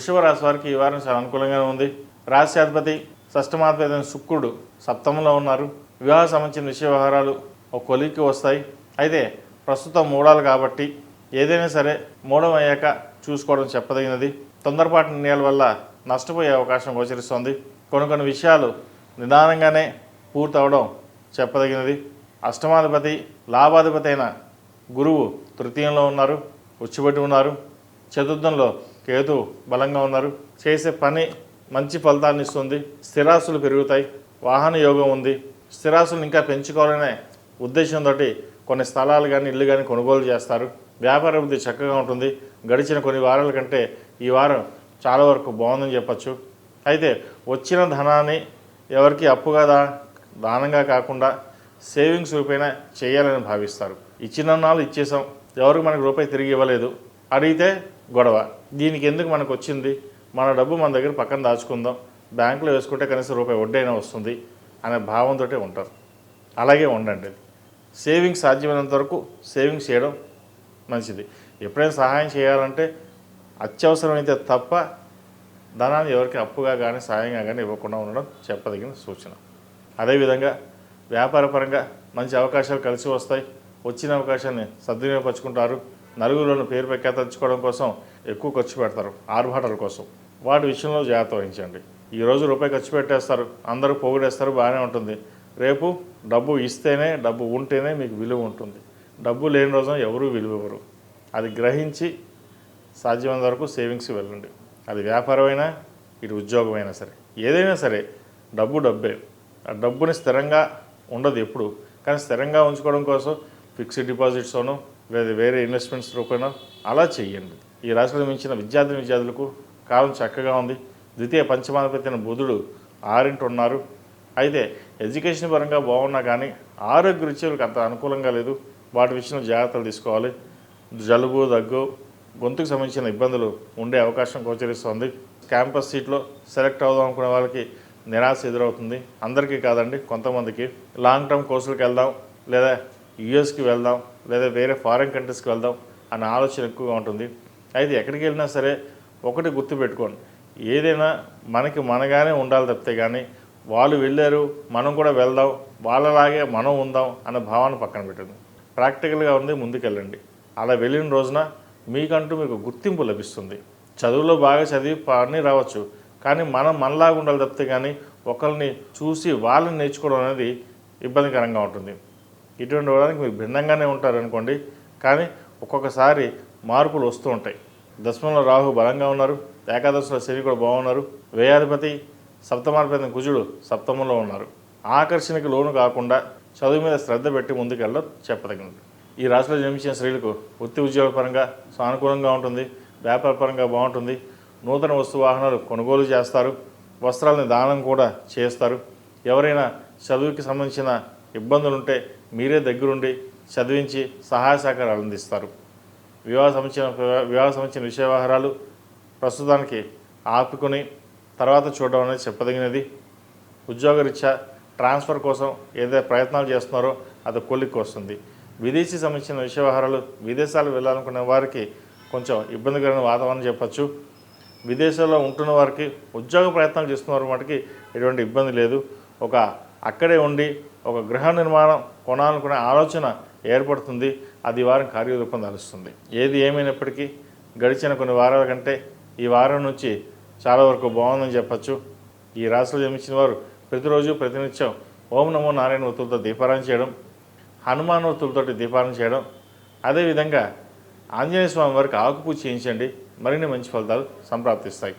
వృషభ రాశి వారికి ఈ వారం చాలా అనుకూలంగానే ఉంది. రాశ్యాధిపతి షష్టమాధిపతి శుక్రుడు సప్తమంలో ఉన్నారు. వివాహ సంబంధించిన విషయ వ్యవహారాలు ఒక కొలికి వస్తాయి. అయితే ప్రస్తుతం మూడాలు కాబట్టి ఏదైనా సరే మూడం అయ్యాక చూసుకోవడం చెప్పదగినది. తొందరపాటు నిర్ణయాల వల్ల నష్టపోయే అవకాశం గోచరిస్తోంది. కొన్ని కొన్ని విషయాలు నిదానంగానే పూర్తవడం చెప్పదగినది. అష్టమాధిపతి లాభాధిపతి అయిన గురువు తృతీయంలో ఉన్నారు ఉచ్చిబట్టి ఉన్నారు. చతుర్థంలో కేతు బలంగా ఉన్నారు. చేసే పని మంచి ఫలితాన్ని ఇస్తుంది. స్థిరాస్తులు పెరుగుతాయి. వాహన యోగం ఉంది. స్థిరాస్తులు ఇంకా పెంచుకోవాలనే ఉద్దేశంతో కొన్ని స్థలాలు కానీ ఇల్లు కానీ కొనుగోలు చేస్తారు. వ్యాపార వృద్ధి చక్కగా ఉంటుంది. గడిచిన కొన్ని వారాల కంటే ఈ వారం చాలా వరకు బాగుందని చెప్పచ్చు. అయితే వచ్చిన ధనాన్ని ఎవరికి అప్పుగా దా దానంగా కాకుండా సేవింగ్స్ రూపేణ చేయాలని భావిస్తారు. ఇచ్చిన నాళ్ళు ఇచ్చేసాం ఎవరికి మనకు రూపాయి తిరిగి ఇవ్వలేదు. అడిగితే గొడవ. దీనికి ఎందుకు మనకు వచ్చింది? మన డబ్బు మన దగ్గర పక్కన దాచుకుందాం. బ్యాంకులో వేసుకుంటే కనీసం రూపాయి వడ్డైనా వస్తుంది అనే భావంతో ఉంటారు. అలాగే ఉండండి. సేవింగ్స్ సాధ్యమైనంత వరకు సేవింగ్స్ చేయడం మంచిది. ఎప్పుడైనా సహాయం చేయాలంటే అత్యవసరమైతే తప్ప ధనాన్ని ఎవరికి అప్పుగా కానీ సాయంగా కానీ ఇవ్వకుండా ఉండడం చెప్పదగిన సూచన. అదేవిధంగా వ్యాపారపరంగా మంచి అవకాశాలు కలిసి వస్తాయి. వచ్చిన అవకాశాన్ని సద్వినియోగపరుచుకుంటారు. నలుగురులను పేరు తెచ్చుకోవడం కోసం ఎక్కువ ఖర్చు పెడతారు ఆర్భాటాల కోసం. వాటి విషయంలో జాగ్రత్త వహించండి. ఈ రోజు రూపాయి ఖర్చు పెట్టేస్తారు అందరూ పోగుడేస్తారు బాగానే ఉంటుంది. రేపు డబ్బు ఇస్తేనే డబ్బు ఉంటేనే మీకు విలువ ఉంటుంది. డబ్బు లేని రోజున ఎవరూ విలువ ఇవ్వరు. అది గ్రహించి సాధ్యమైనంత వరకు సేవింగ్స్ వెళ్ళండి. అది వ్యాపారమైనా ఇటు ఉద్యోగమైనా సరే. ఏదైనా సరే డబ్బు డబ్బే. ఆ డబ్బుని స్థిరంగా ఉండదు ఎప్పుడు. కానీ స్థిరంగా ఉంచుకోవడం కోసం ఫిక్స్డ్ డిపాజిట్స్ను లేదా వేరే ఇన్వెస్ట్మెంట్స్ రూపంలో అలా చేయండి ఈ రాశిలో మించిన విద్యార్థి విద్యార్థులకు కాలం చక్కగా ఉంది. ద్వితీయ పంచమాధిపతిన బుధుడు ఆరింటి ఉన్నారు. అయితే ఎడ్యుకేషన్ పరంగా బాగున్నా కానీ ఆరోగ్య రుచులకు అంత అనుకూలంగా లేదు. వాటి విషయంలో జాగ్రత్తలు తీసుకోవాలి. జలుబు దగ్గు గొంతుకు సంబంధించిన ఇబ్బందులు ఉండే అవకాశం గోచరిస్తోంది. క్యాంపస్ సీట్లో సెలెక్ట్ అవుదాం అనుకునే వాళ్ళకి నిరాశ ఎదురవుతుంది. అందరికీ కాదండి కొంతమందికి. లాంగ్ టర్మ్ కోర్సులకు వెళ్దాం లేదా యుఎస్కి వెళ్దాం లేదా వేరే ఫారిన్ కంట్రీస్కి వెళ్దాం అనే ఆలోచన ఎక్కువగా ఉంటుంది. అయితే ఎక్కడికి వెళ్ళినా సరే ఒకటి గుర్తుపెట్టుకోండి. ఏదైనా మనకి మనగానే ఉండాలి తప్పితే కానీ వాళ్ళు వెళ్ళారు మనం కూడా వెళ్దాం వాళ్ళలాగే మనం ఉందాం అనే భావన పక్కన పెట్టండి. ప్రాక్టికల్గా ఉంది ముందుకెళ్ళండి. అలా వెళ్ళిన రోజున మీకంటూ మీకు గుర్తింపు లభిస్తుంది. చదువులో బాగా చదివి పని రావచ్చు. కానీ మనం మనలాగా ఉండాలి తప్పితే కానీ ఒకరిని చూసి వాళ్ళని నేర్చుకోవడం అనేది ఇబ్బందికరంగా ఉంటుంది. ఇటువంటి వాళ్ళకి మీరు భిన్నంగానే ఉంటారనుకోండి. కానీ ఒక్కొక్కసారి మార్పులు వస్తూ ఉంటాయి. దశమంలో రాహు బలంగా ఉన్నారు. ఏకాదశిలో శని కూడా బాగున్నారు. వ్యయాధిపతి సప్తమాధిపతి కుజుడు సప్తమంలో ఉన్నారు. ఆకర్షణకి లోను కాకుండా చదువు మీద శ్రద్ధ పెట్టి ముందుకెళ్ళడం చెప్పదగినది. ఈ రాశిలో జన్మించిన స్త్రీలకు వృత్తి ఉద్యోగ పరంగా సానుకూలంగా ఉంటుంది. వ్యాపార పరంగా బాగుంటుంది. నూతన వస్తు వాహనాలు కొనుగోలు చేస్తారు. వస్త్రాలని దానం కూడా చేస్తారు. ఎవరైనా చదువుకి సంబంధించిన ఇబ్బందులు ఉంటే మీరే దగ్గరుండి చదివించి సహాయ సహకారాలు అందిస్తారు. వివాహ సంబంధించిన వివాహ సంబంధించిన విషయ వ్యవహారాలు ప్రస్తుతానికి ఆపుకొని తర్వాత చూడడం అనేది చెప్పదగినది. ఉద్యోగరీత్యా ట్రాన్స్ఫర్ కోసం ఏదైతే ప్రయత్నాలు చేస్తున్నారో అది కొలిక్కి వస్తుంది. విదేశీ సంబంధించిన విషయ వ్యవహారాలు విదేశాలు వెళ్ళాలనుకునే వారికి కొంచెం ఇబ్బందికరమైన వాతావరణం చెప్పచ్చు. విదేశాల్లో ఉంటున్న వారికి ఉద్యోగ ప్రయత్నాలు చేస్తున్న వారికి ఎటువంటి ఇబ్బంది లేదు. ఒక అక్కడే ఉండి ఒక గృహ నిర్మాణం కొనాలనుకునే ఆలోచన ఏర్పడుతుంది అది వారం కార్యరూపం దాలుస్తుంది. ఏది ఏమైనప్పటికీ గడిచిన కొన్ని వారాల కంటే ఈ వారం నుంచి చాలా వరకు బాగుందని చెప్పచ్చు. ఈ రాశిలో జన్మించిన వారు ప్రతిరోజు ప్రతినిత్యం ఓం నమో నారాయణ వృత్తులతో దీపారాయణ చేయడం హనుమాన్ వృత్తులతోటి దీపారాయణ చేయడం అదేవిధంగా ఆంజనేయ స్వామి వారికి ఆకుపూజ చేయించండి మరిన్ని మంచి ఫలితాలు సంప్రాప్తిస్తాయి.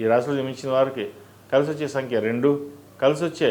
ఈ రాశిలో జన్మించిన వారికి కలిసి వచ్చే సంఖ్య రెండు కలిసి వచ్చే